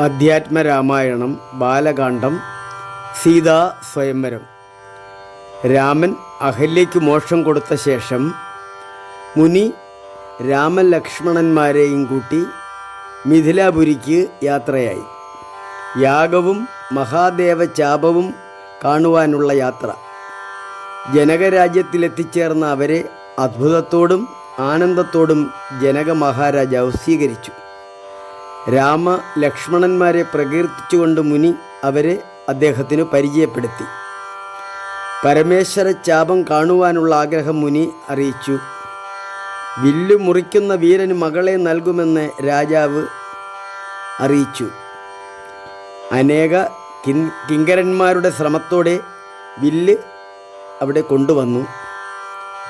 അധ്യാത്മരാമായണം ബാലകാന്ഡം സീതാ സ്വയംവരം. രാമൻ അഹല്യയ്ക്ക് മോക്ഷം കൊടുത്ത ശേഷം മുനി രാമലക്ഷ്മണന്മാരെയും കൂട്ടി മിഥിലാപുരിക്ക് യാത്രയായി. യാഗവും മഹാദേവ ചാപവും കാണുവാനുള്ള യാത്ര. ജനകരാജ്യത്തിലെത്തിച്ചേർന്ന അവരെ അത്ഭുതത്തോടും ആനന്ദത്തോടും ജനക മഹാരാജാവ് സ്വീകരിച്ചു. രാമ ലക്ഷ്മണന്മാരെ പ്രകീർത്തിച്ചുകൊണ്ട് മുനി അവരെ അദ്ദേഹത്തിന് പരിചയപ്പെടുത്തി. പരമേശ്വര ചാപം കാണുവാനുള്ള ആഗ്രഹം മുനി അറിയിച്ചു. വില്ലു മുറിക്കുന്ന വീരന് മകളെ നൽകുമെന്ന് രാജാവ് അറിയിച്ചു. അനേക കിങ്കരന്മാരുടെ ശ്രമത്തോടെ വില്ല് അവിടെ കൊണ്ടുവന്നു.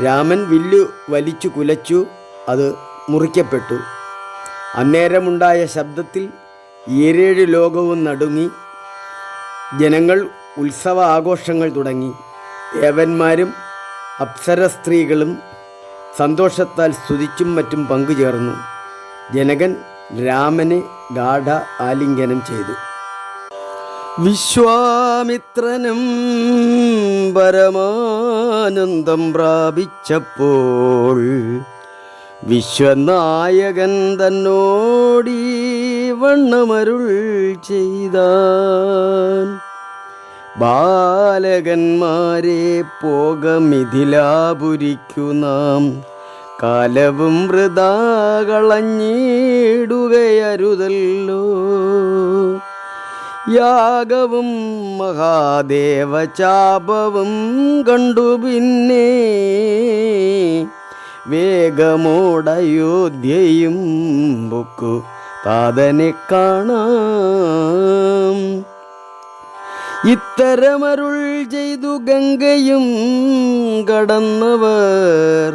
രാമൻ വില്ലു വലിച്ചു കുലച്ചു അത് മുറിക്കപ്പെട്ടു. അന്നേരമുണ്ടായ ശബ്ദത്തിൽ ഏഴേഴ് ലോകവും നടുങ്ങി. ജനങ്ങൾ ഉത്സവ ആഘോഷങ്ങൾ തുടങ്ങി. ദേവന്മാരും അപ്സര സ്ത്രീകളും സന്തോഷത്താൽ സ്തുതിച്ചും മറ്റും പങ്കുചേർന്നു. ജനകൻ രാമനെ ഗാഠ ആലിംഗനം ചെയ്തു. വിശ്വാമിത്രനും പരമാനന്ദം പ്രാപിച്ചപ്പോൾ വിശ്വനായകൻ തന്നോടീ വണ്ണമരുൾ ചെയ്താൻ. ബാലകന്മാരെ പോക മിഥിലാപുരിക്കു നാം. കാലവും വൃതാ കളഞ്ഞിടുകയരുതല്ലോ യാഗവും മഹാദേവചാപവും കണ്ടു പിന്നെ വേഗമോടയോധ്യയും ബുക്കു താതനെ കാണാം. ഇത്തരമരുൾ ചെയ്തു ഗംഗയും കടന്നവർ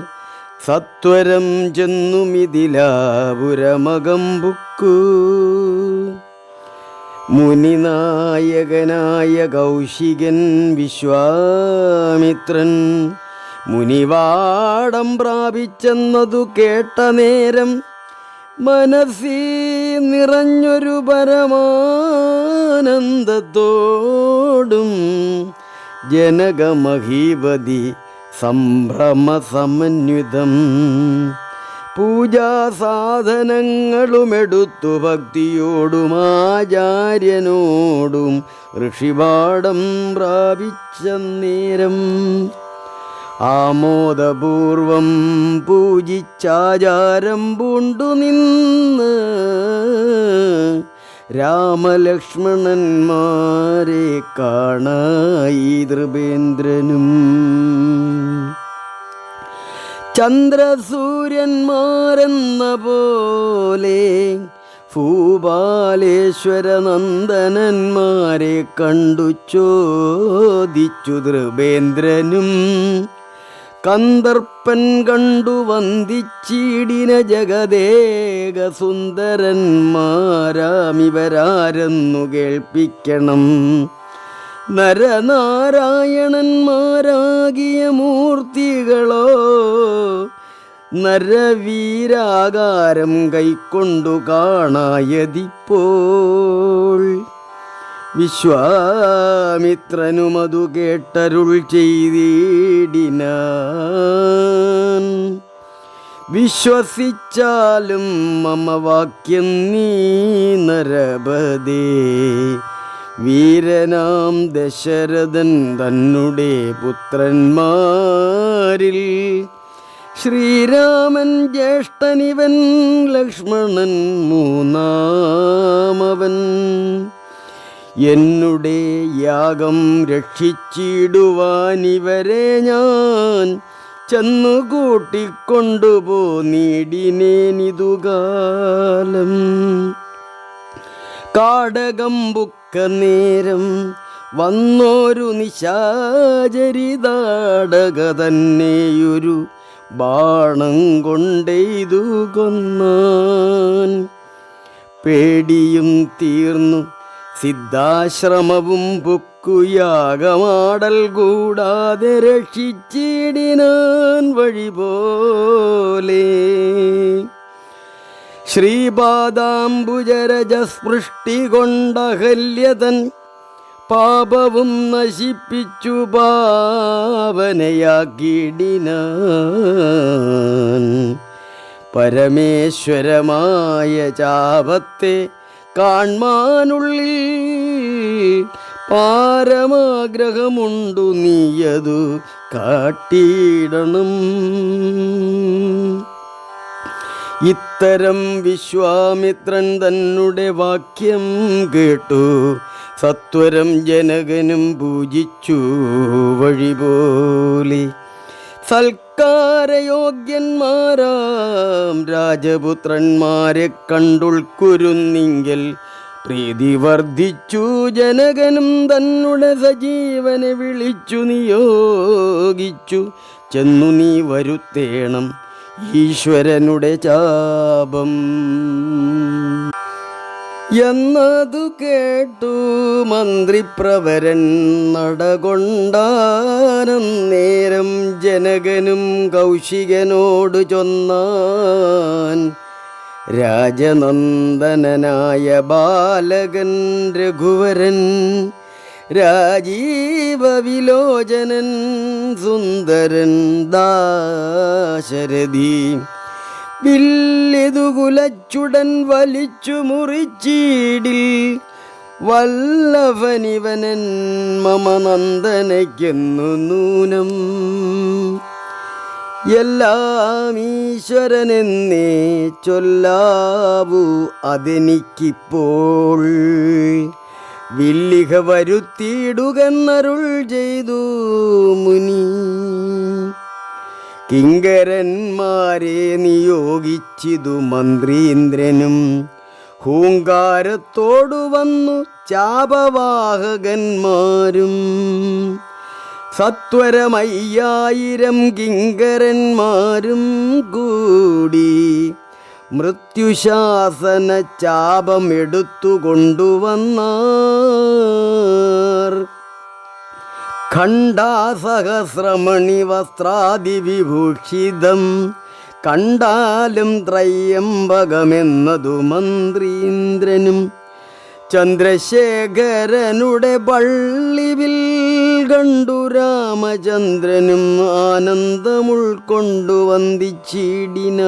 സത്വരം ചെന്നു മിഥിലാപുരമകം ബുക്കു. മുനിനായകനായ കൗശികൻ വിശ്വാമിത്രൻ മുനിവാടം പ്രാപിച്ചെന്നതു കേട്ട നേരം മനസ്സി നിറഞ്ഞൊരു പരമാനന്ദത്തോടും ജനകമഹീപതി സംഭ്രമസമന്വിതം. പൂജാസാധനങ്ങളുമെടുത്തു ഭക്തിയോടും ആചാര്യനോടും ഋഷിപാഠം പ്രാപിച്ച നേരം ആമോദപൂർവം പൂജിച്ചാചാരം പൂണ്ടു നിന്ന് രാമലക്ഷ്മണന്മാരെ കാണായി നൃപേന്ദ്രനും ചന്ദ്രസൂര്യന്മാരെന്ന പോലെ ഭൂപാലേശ്വര നന്ദനന്മാരെ കണ്ടു ചോദിച്ചു നൃപേന്ദ്രനും കന്ദർപ്പൻ കണ്ടു വന്ദിച്ചീടിന ജഗദേക സുന്ദരന്മാരാമിവരാരെന്നു കേൾപ്പിക്കണം. നരനാരായണന്മാരാകിയ മൂർത്തികളോ നരവീരാകാരം കൈക്കൊണ്ടു കാണായതിപ്പോൾ. വിശ്വാമിത്രനുമതു കേട്ടരുൾ ചെയ്തിടിന വിശ്വസിച്ചാലും മമ വാക്യം നീ നരപദേ. വീരനാം ദശരഥൻ തന്നെ പുത്രന്മാരിൽ. ശ്രീരാമൻ ജ്യേഷ്ഠനിവൻ ലക്ഷ്മണൻ മൂന്നാമവൻ. എന്നുടെ യാഗം രക്ഷിച്ചിടുവാനിവരെ ഞാൻ. ചെന്നു കൂട്ടിക്കൊണ്ടുപോ നീടിനേനിതുകാലം. കാടകം ബുക്ക നേരം വന്നോരു നിശാചരിതാടക തന്നെയൊരു ബാണം കൊണ്ടെയ്തു കൊന്നാൻ പേടിയും തീർന്നു സിദ്ധാശ്രമവും പൊക്കുയാകമാടൽ കൂടാതെ രക്ഷിച്ചിടിനാൻ വഴി പോലെ ശ്രീപാദാംബുജരജസ്പൃഷ്ടി കൊണ്ടഹല്യതൻ പാപവും നശിപ്പിച്ചു പാവനയാക്കിടിനാൻ പരമേശ്വരമായ ചാപത്തെ കാൺമാനുള്ളിൽ പാരമാഗ്രഹമുണ്ടു നീയതു കാട്ടിയിടണം. ഇത്തരം വിശ്വാമിത്രൻ തന്നെ വാക്യം കേട്ടു. സത്വരം ജനകനും പൂജിച്ചു വഴിപോലെ. സൽക്കാരയോഗ്യന്മാരാം രാജപുത്രന്മാരെ കണ്ടുൾക്കുരുന്നിങ്കിൽ പ്രീതി വർദ്ധിച്ചു. ജനകനും തന്നെ സജീവനെ വിളിച്ചു നിയോഗിച്ചു. ചെന്നു നീ വരുത്തേണം ഈശ്വരനുടെ ചാപം. എന്നതു കേട്ടു മന്ത്രിപ്രവരൻ നടകൊണ്ടാനം നേരം ജനകനും കൗശികനോട് ചൊന്നാൻ. രാജനന്ദനായ ബാലകൻ രഘുവരൻ രാജീവവിലോചനൻ സുന്ദരൻ ദാശരഥി. വില്ലിതു കുലച്ചുടൻ വലിച്ചു മുറിച്ചീടിൽ വല്ലഭനിവനൻ മമനന്ദനയ്ക്കെന്നു നൂനം. എല്ലാം ഈശ്വരനെന്നേ ചൊല്ലാവൂ അതെനിക്കിപ്പോൾ. വില്ലിക വരുത്തിയിടുകന്നരുൾ ചെയ്തു മുനി. കിങ്കരന്മാരെ നിയോഗിച്ചിതു മന്ത്രീന്ദ്രനും. ഹൂങ്കാരത്തോടു വന്നു ചാപവാഹകന്മാരും. സത്വരമയ്യായിരം കിങ്കരന്മാരും കൂടി മൃത്യുശാസന ചാപമെടുത്തു എടുത്തുകൊണ്ടുവന്നാർ ഖണ്ഡാസഹസ്രമണി വസ്ത്രാദിവിഭൂഷിതം കണ്ടാലും ത്രയംബകമെന്നതു മന്ത്രീന്ദ്രനും ചന്ദ്രശേഖരനുടെ പള്ളിവിൽ കണ്ടു രാമചന്ദ്രനും ആനന്ദമുൾക്കൊണ്ടു വന്ദിച്ചിടിനാൻ.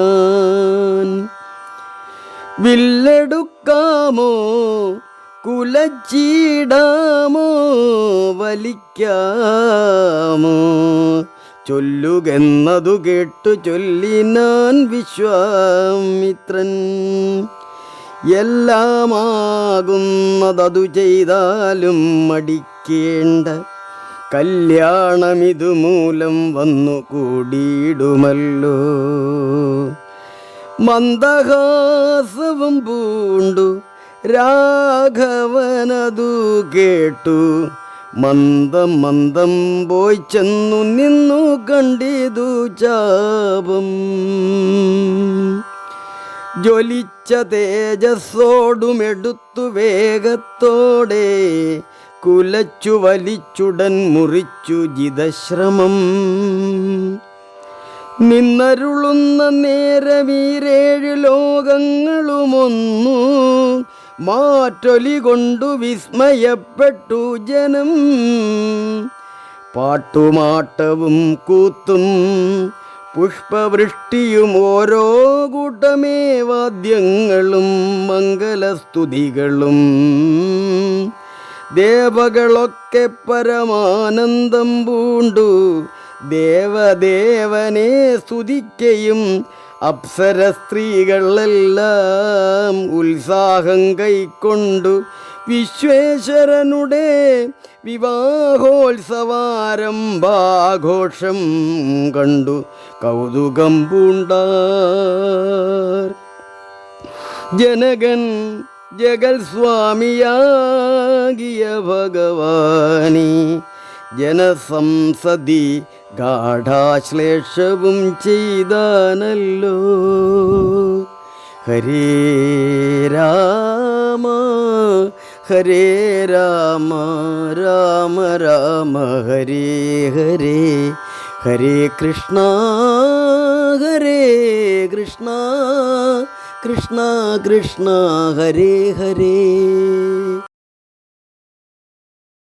വില്ലെടുക്കാമോ കുലച്ചീടാമോ വലിക്കാമോ? ചൊല്ലുകെന്നതു കേട്ടു ചൊല്ലിനാൻ വിശ്വാമിത്രൻ. എല്ലാമാകുന്നതതു ചെയ്താലും മടിക്കേണ്ട കല്യാണമിതു മൂലം വന്നു കൂടിയിടുമല്ലോ. മന്ദഹാസവും പൂണ്ടു രാഘവനതു കേട്ടു. മന്ദം മന്ദം പോയി ചെന്നു നിന്നു കണ്ടിതു ചാപം. ജ്വലിച്ച തേജസ്സോടുമെടുത്തു വേഗത്തോടെ കുലച്ചു വലിച്ചുടൻ മുറിച്ചു ജിതശ്രമം. നിന്നരുളുന്ന നേരമീരേഴ് ലോകങ്ങളുമൊന്നു മാറ്റൊലി കൊണ്ടു വിസ്മയപ്പെട്ടു ജനം. പാട്ടുമാട്ടവും കൂത്തും പുഷ്പവൃഷ്ടിയും ഓരോ കൂട്ടമേ വാദ്യങ്ങളും മംഗലസ്തുതികളും. ദേവകളൊക്കെ പരമാനന്ദം പൂണ്ടു. ദേവദേവനെ സ്തുതിക്കയും അപ്സര സ്ത്രീകളെല്ലാം ഉത്സാഹം കൈക്കൊണ്ടു വിശ്വേശ്വരനുടെ വിവാഹോത്സവാരംഭാഘോഷം കണ്ടു കൗതുകം പൂണ്ടാർ. ജനകൻ ജഗൽ സ്വാമിയാകിയ ഭഗവാനി ജനസംസതി ഗാഠാശ്ലേഷവും ചെയ്താനല്ലോ. ഹരേ രാമ ഹരേ രാമ രാമ രാമ ഹരേ ഹരേ. ഹരേ കൃഷ്ണ ഹരേ കൃഷ്ണ കൃഷ്ണ കൃഷ്ണ ഹരേ ഹരേ.